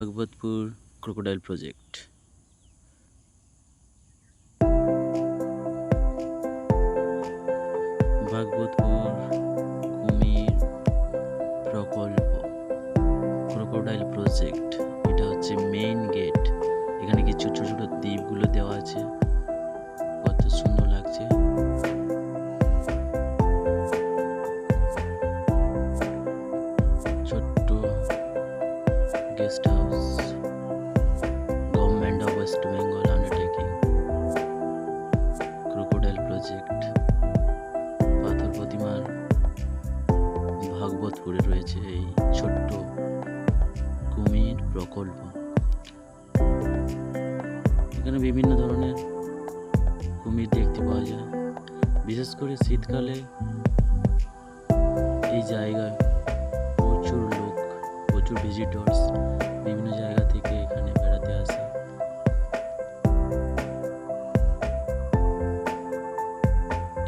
Bhagabatpur crocodile project Bhagabatpur কুমির প্রকল্প crocodile project এটা হচ্ছে মেইন গেট এখানে কিছু ছোট ছোট দ্বীপগুলো দেওয়া আছে। কত সুন্দর লাগছে। ছোট্ট guest house government of West Bengal undertaking crocodile project পাথর প্রতিমার ভাগবতপুরে রয়েছে এই ছোট্ট কুমির প্রকল্প। এখানে বিভিন্ন ধরনের কুমির দেখতে পাওয়া যায়। বিশেষ করে শীতকালে এই প্রচুর ভিজিটর্স বিভিন্ন জায়গা থেকে এখানে বেড়াতে আসে।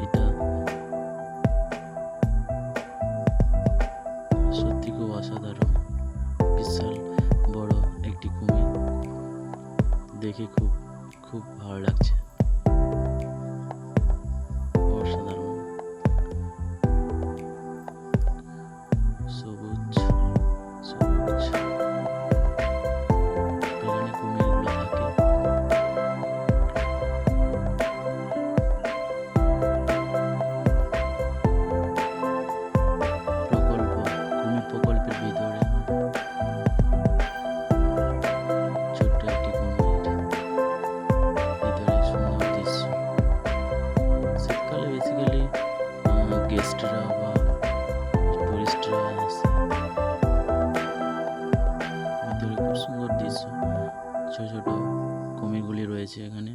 এটা সত্যি খুব অসাধারণ, বিশাল বড় একটি কুমির। দেখে খুব খুব ভালো লাগছে। টুরিস্টরা খুব সুন্দর দৃশ্য ছোট ছোট কুমিরগুলি রয়েছে এখানে।